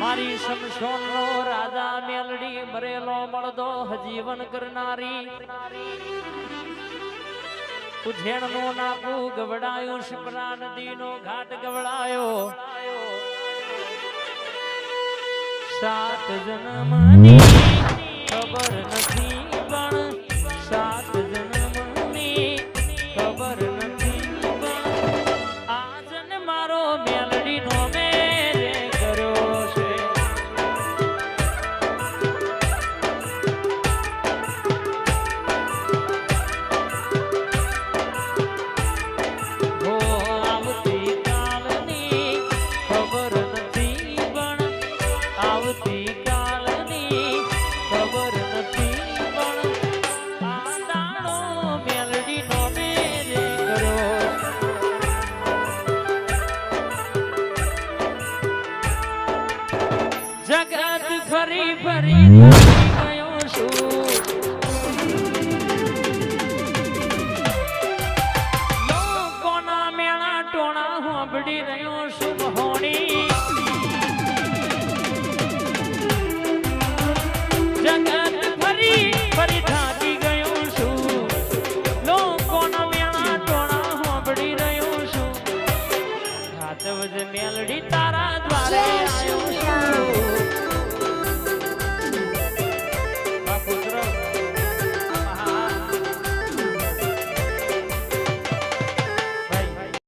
મારી સમસોનનો રાજા મેલડી મરેલો મળદો હજીવન કરનારી. ઉજેણનો નાકુ ગવડાયું, શિપ્રા નદીનો ઘાટ ગવડાયો. સાત જન્મની ફરી ફરી મેળા ટોણા હોબડી રહ્યો છું. હોણી તારા દ્વારા